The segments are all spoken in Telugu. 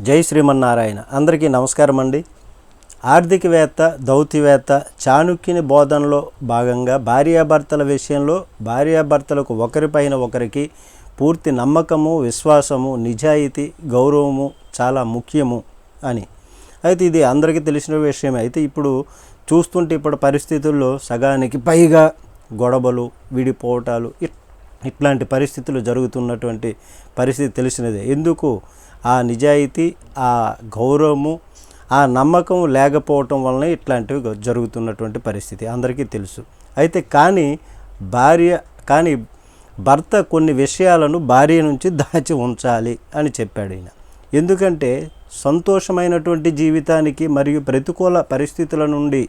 జై శ్రీమన్నారాయణ. అందరికీ నమస్కారం అండి. ఆర్థికవేత్త దౌత్యవేత్త చాణుక్యుని బోధనలో భాగంగా భార్యాభర్తల విషయంలో భార్యాభర్తలకు ఒకరిపైన ఒకరికి పూర్తి నమ్మకము విశ్వాసము నిజాయితీ గౌరవము చాలా ముఖ్యము అని. అయితే ఇది అందరికీ తెలిసిన విషయమే. అయితే ఇప్పుడు చూస్తుంటే ఇప్పుడు పరిస్థితుల్లో సగానికి పైగా గొడవలు విడిపోవటాలు ఇట్- ఇట్లాంటి పరిస్థితులు జరుగుతున్నటువంటి పరిస్థితి తెలిసినదే. ఎందుకు? ఆ నిజాయితీ ఆ గౌరవము ఆ నమ్మకం లేకపోవటం వలన ఇట్లాంటివి జరుగుతున్నటువంటి పరిస్థితి అందరికీ తెలుసు. అయితే కానీ భార్య కానీ భర్త కొన్ని విషయాలను భార్య నుంచి దాచి ఉంచాలి అని చెప్పాడు ఈయన. ఎందుకంటే సంతోషమైనటువంటి జీవితానికి మరియు ప్రతికూల పరిస్థితుల నుండి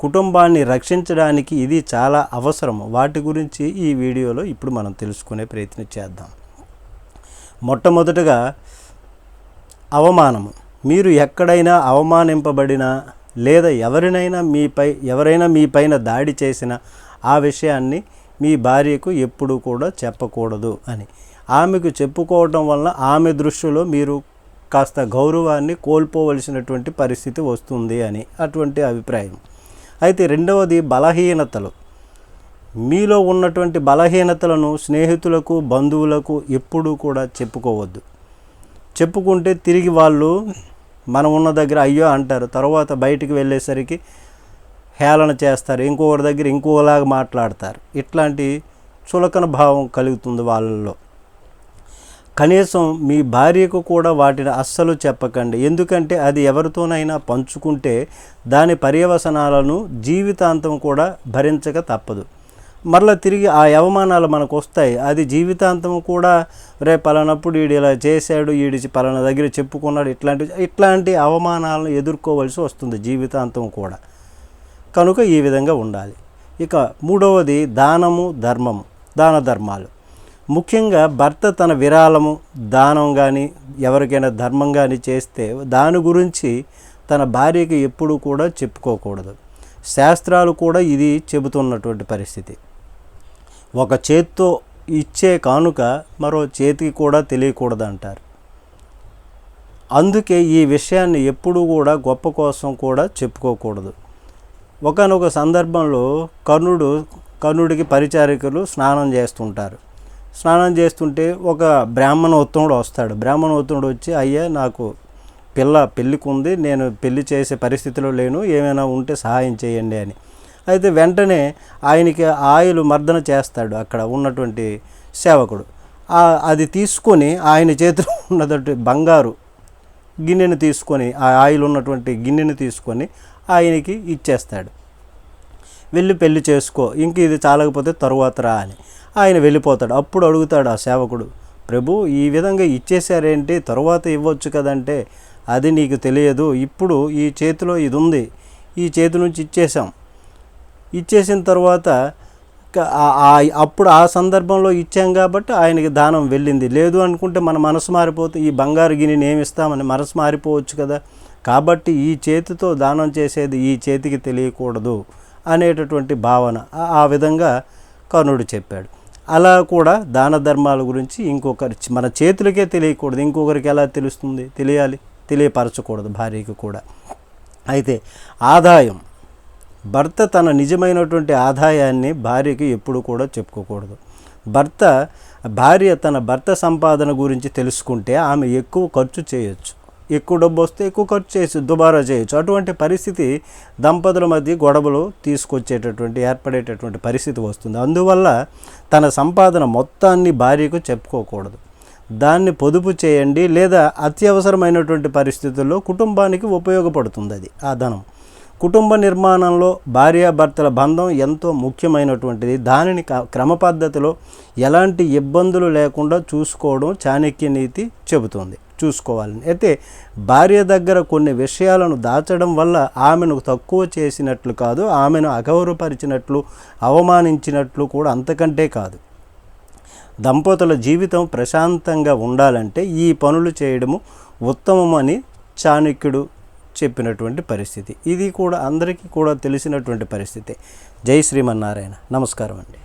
కుటుంబాన్ని రక్షించడానికి ఇది చాలా అవసరం వాటి గురించి ఈ వీడియోలో ఇప్పుడు మనం తెలుసుకునే ప్రయత్నం చేద్దాం. మొట్టమొదటగా అవమానము. మీరు ఎక్కడైనా అవమానింపబడినా లేదా ఎవరినైనా మీపై ఎవరైనా మీ పైన దాడి చేసిన ఆ విషయాన్ని మీ భార్యకు ఎప్పుడు కూడా చెప్పకూడదు అని. ఆమెకు చెప్పుకోవడం వలన ఆమె దృష్టిలో మీరు కాస్త గౌరవాన్ని కోల్పోవలసినటువంటి పరిస్థితి వస్తుంది అని. అటువంటి అభిప్రాయం. అయితే రెండవది బలహీనతలు. మీలో ఉన్నటువంటి బలహీనతలను స్నేహితులకు బంధువులకు ఎప్పుడూ కూడా చెప్పుకోవద్దు. చెప్పుకుంటే తిరిగి వాళ్ళు మనం ఉన్న దగ్గర అయ్యో అంటారు. తర్వాత బయటికి వెళ్ళేసరికి హేళన చేస్తారు. ఇంకొకరి దగ్గర ఇంకోలాగా మాట్లాడతారు. ఇట్లాంటి చులకన భావం కలుగుతుంది వాళ్ళల్లో. కనీసం మీ భార్యకు కూడా వాటిని అస్సలు చెప్పకండి. ఎందుకంటే అది ఎవరితోనైనా పంచుకుంటే దాని పర్యవసనాలను జీవితాంతం కూడా భరించక తప్పదు. మరలా తిరిగి ఆ అవమానాలు మనకు వస్తాయి. అది జీవితాంతం కూడా రే పలానప్పుడు వీడు ఇలా చేశాడు వీడి పలానా దగ్గర చెప్పుకున్నాడు ఇట్లాంటి ఇట్లాంటి అవమానాలను ఎదుర్కోవలసి వస్తుంది జీవితాంతం కూడా. కనుక ఈ విధంగా ఉండాలి. ఇక మూడవది దానము ధర్మము దాన ధర్మాలు. ముఖ్యంగా భర్త తన విరాళము దానం కానీ ఎవరికైనా ధర్మం కానీ చేస్తే దాని గురించి తన భార్యకి ఎప్పుడూ కూడా చెప్పుకోకూడదు. శాస్త్రాలు కూడా ఇది చెబుతున్నటువంటి పరిస్థితి. ఒక చేత్తో ఇచ్చే కానుక మరో చేతికి కూడా తెలియకూడదు అంటారు అందుకే ఈ విషయాన్ని ఎప్పుడూ కూడా గొప్ప కోసం కూడా చెప్పుకోకూడదు. ఒకనొక సందర్భంలో కర్ణుడు కర్ణుడికి పరిచారికలు స్నానం చేస్తుంటారు. స్నానం చేస్తుంటే ఒక బ్రాహ్మణ ఉత్తముడు వస్తాడు. బ్రాహ్మణ ఉత్తముడు వచ్చి అయ్యా నాకు పిల్ల పెళ్ళికి ఉంది నేను పెళ్ళి చేసే పరిస్థితిలో లేను ఏమైనా ఉంటే సహాయం చేయండి అని. అయితే వెంటనే ఆయనకి ఆయిల్ మర్దన చేస్తాడు అక్కడ ఉన్నటువంటి సేవకుడు. అది తీసుకొని ఆయన చేతిలో ఉన్నటువంటి బంగారు గిన్నెను తీసుకొని ఆ ఆయిల్ ఉన్నటువంటి గిన్నెను తీసుకొని ఆయనకి ఇచ్చేస్తాడు. వెళ్ళి పెళ్ళి చేసుకో ఇంక ఇది చాలకపోతే తరువాత రా అని. ఆయన వెళ్ళిపోతాడు. అప్పుడు అడుగుతాడు ఆ సేవకుడు ప్రభు ఈ విధంగా ఇచ్చేశారేంటి? తరువాత ఇవ్వచ్చు కదంటే అది నీకు తెలియదు. ఇప్పుడు ఈ చేతిలో ఇది ఉంది ఈ చేతి నుంచి ఇచ్చేసాం ఇచ్చేసిన తర్వాత అప్పుడు ఆ సందర్భంలో ఇచ్చాం కాబట్టి ఆయనకి దానం వెళ్ళింది. లేదు అనుకుంటే మన మనసు మారిపోతే ఈ బంగారు గిన్నెని ఏమిస్తామని మనసు మారిపోవచ్చు కదా. కాబట్టి ఈ చేతితో దానం చేసేది ఈ చేతికి తెలియకూడదు. అనేటటువంటి భావన. ఆ- విధంగా కర్ణుడు చెప్పాడు. అలా కూడా దాన ధర్మాల గురించి ఇంకొకరి మన చేతులకే తెలియకూడదు. ఇంకొకరికి ఎలా తెలుస్తుంది? తెలియాలి. తెలియపరచకూడదు భార్యకి కూడా. అయితే ఆదాయం. భర్త తన నిజమైనటువంటి ఆదాయాన్ని భార్యకి ఎప్పుడు కూడా చెప్పుకోకూడదు. భర్త భార్య తన భర్త సంపాదన గురించి తెలుసుకుంటే ఆమె ఎక్కువ ఖర్చు చేయొచ్చు. ఎక్కువ డబ్బు వస్తే ఎక్కువ ఖర్చు చేసి దుబారా చేయొచ్చు. అటువంటి పరిస్థితి దంపతుల మధ్య గొడవలు తీసుకొచ్చేటటువంటి ఏర్పడేటటువంటి పరిస్థితి వస్తుంది. అందువల్ల తన సంపాదన మొత్తాన్ని భార్యకు చెప్పుకోకూడదు. దాన్ని పొదుపు చేయండి లేదా అత్యవసరమైనటువంటి పరిస్థితుల్లో కుటుంబానికి ఉపయోగపడుతుంది అది ఆ ధనం. కుటుంబ నిర్మాణంలో భార్యాభర్తల బంధం ఎంతో ముఖ్యమైనటువంటిది. దానిని క- క్రమ పద్ధతిలో ఎలాంటి ఇబ్బందులు లేకుండా చూసుకోవడం చాణక్య నీతి చెబుతుంది. చూసుకోవాలని. అయితే భార్య దగ్గర కొన్ని విషయాలను దాచడం వల్ల ఆమెను తక్కువ చేసినట్లు కాదు ఆమెను అగౌరవపరిచినట్లు అవమానించినట్లు కూడా అంతకంటే కాదు. దంపతుల జీవితం ప్రశాంతంగా ఉండాలంటే ఈ పనులు చేయడము ఉత్తమమని చాణక్యుడు చెప్పినటువంటి పరిస్థితి. ఇది కూడా అందరికీ కూడా తెలిసినటువంటి పరిస్థితి. జై శ్రీమన్నారాయణ. నమస్కారం అండి